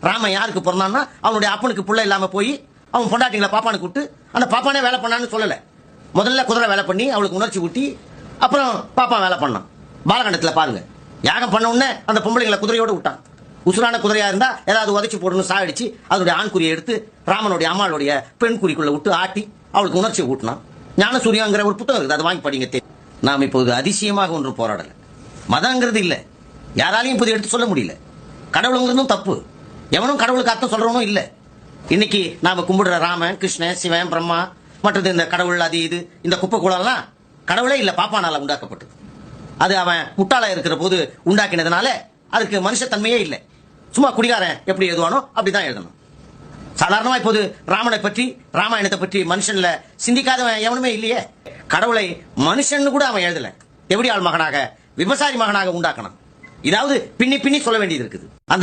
ராமன் யாருக்கு பிறந்தான்னா அவனுடைய அப்பனுக்கு பிள்ளை இல்லாம போய் அவன் பொண்டாட்டிங்களை பாப்பானை கூப்பிட்டு அந்த பாப்பானே வேலை பண்ணான்னு சொல்லல. முதல்ல குதிரை வேலை பண்ணி அவளுக்கு உணர்ச்சி ஊட்டி அப்புறம் பாப்பா வேலை பண்ணான் பாலகண்டத்துல பாருங்க. யாகம் பண்ண உடனே அந்த பொம்பளைங்களை குதிரையோட விட்டான். உசுரான குதிரையா இருந்தா ஏதாவது உதச்சி போடணும் சாடிச்சு அதனுடைய ஆண்குறியை எடுத்து ராமனுடைய அம்மாளுடைய பெண் குறிக்குள்ள விட்டு ஆட்டி அவளுக்கு உணர்ச்சி ஊட்டினான். ஞானசூரியாங்கிற ஒரு புத்தகம் இருக்குது அதை வாங்கி படிங்க தெரியும். நாம் இப்போது அதிசயமாக ஒன்று போராடல. மதங்கிறது இல்லை. யாராலையும் இப்போது எடுத்து சொல்ல முடியல. கடவுளுங்கிறதும் தப்பு. எவனும் கடவுளுக்கு அர்த்தம் சொல்றவனும் இல்லை. இன்னைக்கு நாம கும்பிடுற ராமன் கிருஷ்ணன் சிவன் பிரம்மா மற்றது இந்த கடவுள் அது இது இந்த குப்பை கூடலாம் கடவுளே இல்லை பாப்பானால உண்டாக்கப்பட்டது. அது அவன் முட்டாளா இருக்கிற போது உண்டாக்கினதுனால அதுக்கு மனுஷத்தன்மையே இல்லை. சும்மா குடிகாரன் எப்படி எழுதுவானோ அப்படிதான் எழுதணும். சாதாரணமா இப்போது ராமனை பற்றி ராமாயணத்தை பற்றி மனுஷன்ல சிந்திக்காதவன் எவனுமே இல்லையே. கடவுளை மனுஷன்னு கூட அவன் எழுதல. எப்படி ஆள் மகனாக விவசாயி மகனாக உண்டாக்கணும். இதாவது பின்னி பின்னி சொல்ல வேண்டியது இருக்குது. அந்த